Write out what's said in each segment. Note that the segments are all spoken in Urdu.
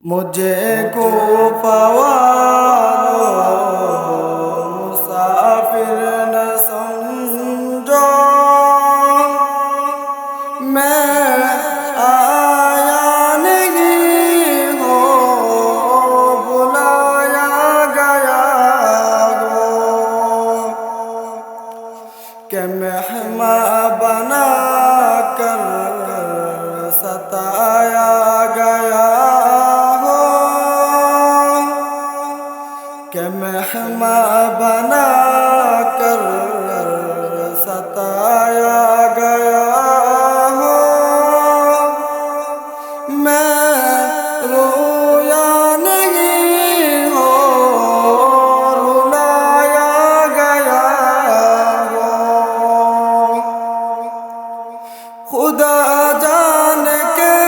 مجھے کو پوالو، مسافر نہ سمجھو۔ میں آیا نہیں ہو، بلایا گیا ہو۔ کہ مہماں بنا کر ستایا بنا کر ستایا گیا ہو میں رویا نہیں ہو رلایا گیا ہو خدا جان کیسی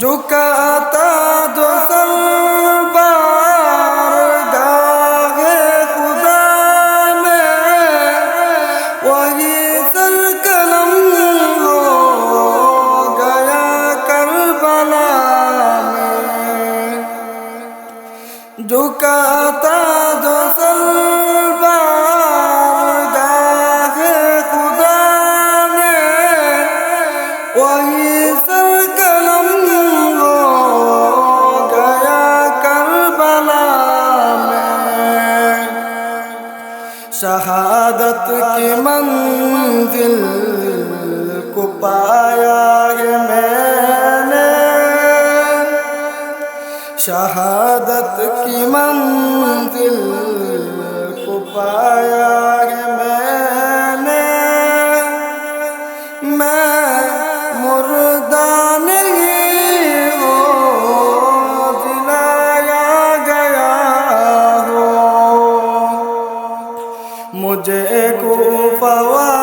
جھکاتا جو سر بار گاہ خدا میں، وہی سر قلم ہو گیا کربلا میں۔ جھکاتا جو سر بار گاہ خدا میں، وہی شہادت کی منزل کو پایا ہے میں نے۔ شہادت کی منزل کو پایا جئكم فوا